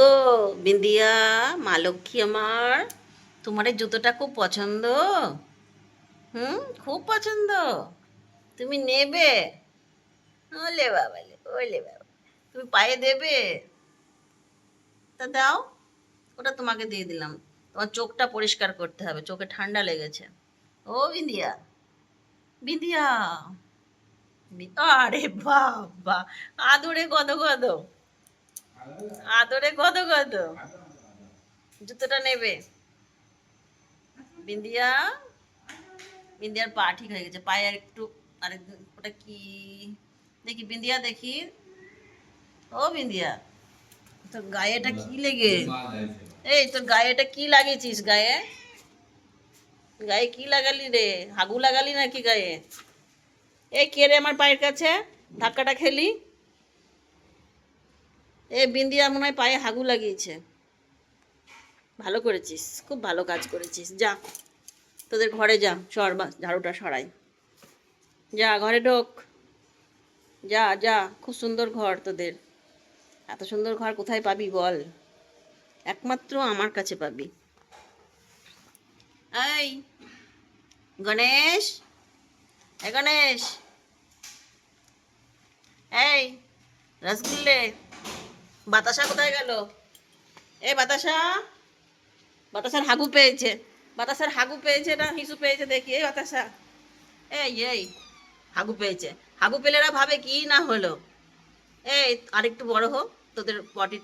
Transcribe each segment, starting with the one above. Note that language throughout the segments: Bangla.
ও বিন্দিয়া মা লক্ষ্মী আমার। তোমার এই জুতোটা খুব পছন্দ। হুম, খুব পছন্দ। তুমি নেবে? ওলে বাবালে ওলে বাবা। তুমি পায়ে দেবে? তা দাও, ওটা তোমাকে দিয়ে দিলাম। তোমার চোখটা পরিষ্কার করতে হবে, চোখে ঠান্ডা লেগেছে। ও বিন্দিয়া বিন্দিয়া আরে বাবা, আদরে গদ গদ আদরে গদ গদ জুতোটা নেবে। বিন্দিয়া? বিন্দিয়ার পা ঠিক হয়ে গেছে। পায়ে আর একটু আরেক ওটা কি? দেখি, বিন্দিয়া দেখি। ও বিন্দিয়া, তোর গায়ে এটা কি লেগে? এই, তোর গায়ে এটা কি লাগিয়েছিস গায়ে? গায়ে কি লাগালি রে? হাগু লাগালি নাকি গায়ে? এই, কে রে আমার পায়ের কাছে? ধাক্কাটা খেলি? এ বিন্দিয়া মনে হয় পায়ে হাগু লাগিয়েছে। ভালো করেছিস, খুব ভালো কাজ করেছিস। যা, তোদের ঘরে যা, সর বা, ঝাড়ুটা সরাই। যা, ঘরে ঢোক। যা যা, খুব সুন্দর ঘর তোদের। এত সুন্দর ঘর কোথায় পাবি বল? একমাত্র আমার কাছে পাবি। এই, গণেশ, এ গণেশ। এই, রসগুল্লে। বাতাসা কোথায় গেল? এ বাতাসা। বাতাসার হাগু পেয়েছে। বাতাসার হাগু পেয়েছে না? হিসু পেয়েছে দেখি। এই বাতাসা। এই এই, হাগু পেয়েছে। হাগু পেলেরা ভাবে কি না হলো? এই, আরেকটু বড় হোক, তোদের পটি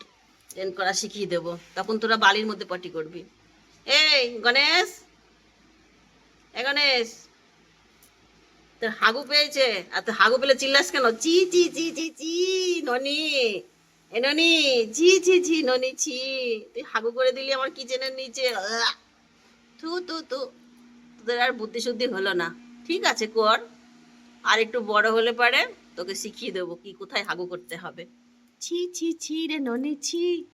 ট্রেন করা শিখিয়ে দেবো। তখন তোরা বালির মধ্যে পটি করবি। এই, গণেশ। এ, গণেশ। তোর হাগু পেয়েছে। আর তোর হাগু পেলে চিল্লাস কেন? চি চি চি চি চি, ননি। এ ননি ঝি ঝি ঝি ননি, ছি। তুই হাগু করে দিলি আমার কিচেনের নিচে। থু থু তু তোদের আর বুদ্ধি শুদ্ধি হলো না। ঠিক আছে, কর। আর একটু বড় হলে পারে তোকে শিখিয়ে দেবো কি কোথায় হাগু করতে হবে। ছি ছি ছি রে ননি, ছি।